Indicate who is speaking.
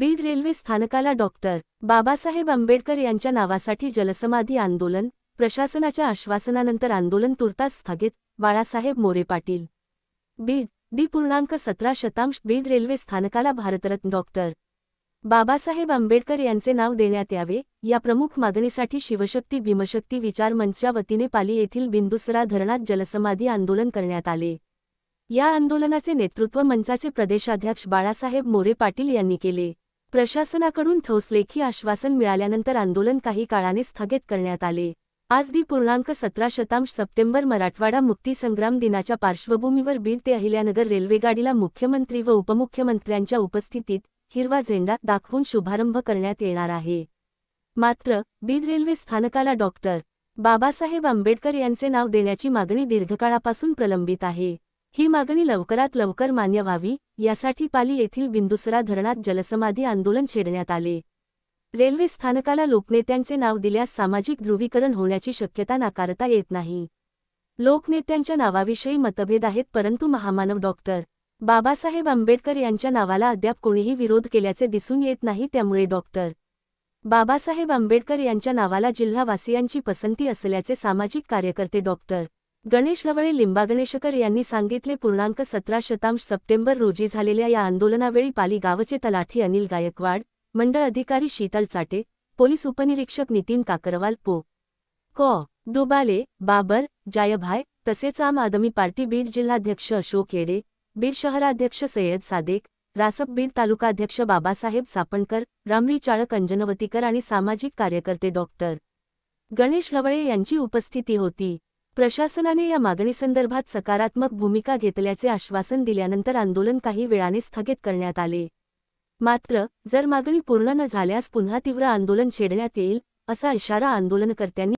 Speaker 1: Beed railway स्थानकाला doctor Babasaheb Ambedkar यांच्या नावासाठी जलसमाधी आंदोलन प्रशासनाच्या आश्वासनानंतर आंदोलन तुर्तास स्थगित बाळासाहेब मोरे पाटील. बीड दी पूर्णांक सतरा शतांश बीड रेल्वे स्थानकाला भारतरत्न डॉक्टर बाबासाहेब आंबेडकर यांचे नाव देण्यात यावे या प्रमुख मागणीसाठी शिवशक्ती भीमशक्ती विचार मंचच्या वतीने पाली येथील बिंदुसरा धरणात जलसमाधी आंदोलन करण्यात आले. या आंदोलनाचे नेतृत्व मंचाचे प्रदेशाध्यक्ष बाळासाहेब मोरे पाटील यांनी केले. प्रशासनाकडून ठोसलेखी आश्वासन मिळाल्यानंतर आंदोलन काही काळाने स्थगित करण्यात आले. आज दी पूर्णांक सतरा शतांश सप्टेंबर मराठवाडा मुक्तीसंग्राम दिनाच्या पार्श्वभूमीवर बीड ते अहिल्यानगर रेल्वेगाडीला मुख्यमंत्री व उपमुख्यमंत्र्यांच्या उपस्थितीत हिरवा झेंडा दाखवून शुभारंभ करण्यात येणार आहे. मात्र बीड रेल्वे स्थानकाला डॉक्टर बाबासाहेब आंबेडकर यांचे नाव देण्याची मागणी दीर्घकाळापासून प्रलंबित आहे. ही मागणी लवकरात लवकर मान्य व्हावी यासाठी पाली येथील बिंदुसरा धरणात जलसमाधी आंदोलन छेडण्यात आले. रेल्वे स्थानकाला लोकनेत्यांचे नाव दिल्यास सामाजिक ध्रुवीकरण होण्याची शक्यता नाकारता येत नाही. लोकनेत्यांच्या नावाविषयी मतभेद आहेत परंतु महामानव डॉक्टर बाबासाहेब आंबेडकर यांच्या नावाला अद्याप कोणीही विरोध केल्याचे दिसून येत नाही त्यामुळे डॉक्टर बाबासाहेब आंबेडकर यांच्या नावाला जिल्हावासियांची पसंती असल्याचे सामाजिक कार्यकर्ते डॉक्टर गणेश लवळे लिंबागणेशकर यांनी सांगितले पूर्णांक सतरा शतांश सप्टेंबर रोजी झालेल्या या आंदोलनावेळी पाली गावचे तलाठी अनिल गायकवाड मंडळ अधिकारी शीतल चाटे पोलीस उपनिरीक्षक नितीन काकरवाल पो. कॉ. दुबाले बाबर जायभाय तसेच आम आदमी पार्टी बीड जिल्हाध्यक्ष अशोक येडे बीड शहराध्यक्ष सय्यद सादेक रासप बीड तालुकाध्यक्ष बाबासाहेब सापणकर रामरी चाळक अंजनवतीकर आणि सामाजिक कार्यकर्ते डॉक्टर. गणेश लवळे यांची उपस्थिती होती. प्रशासनाने या मागणीसंदर्भात सकारात्मक भूमिका घेतल्याचे आश्वासन दिल्यानंतर आंदोलन काही वेळाने स्थगित करण्यात आले. मात्र जर मागणी पूर्ण न झाल्यास पुन्हा तीव्र आंदोलन छेडण्यात येईल असा इशारा आंदोलनकर्त्यांनी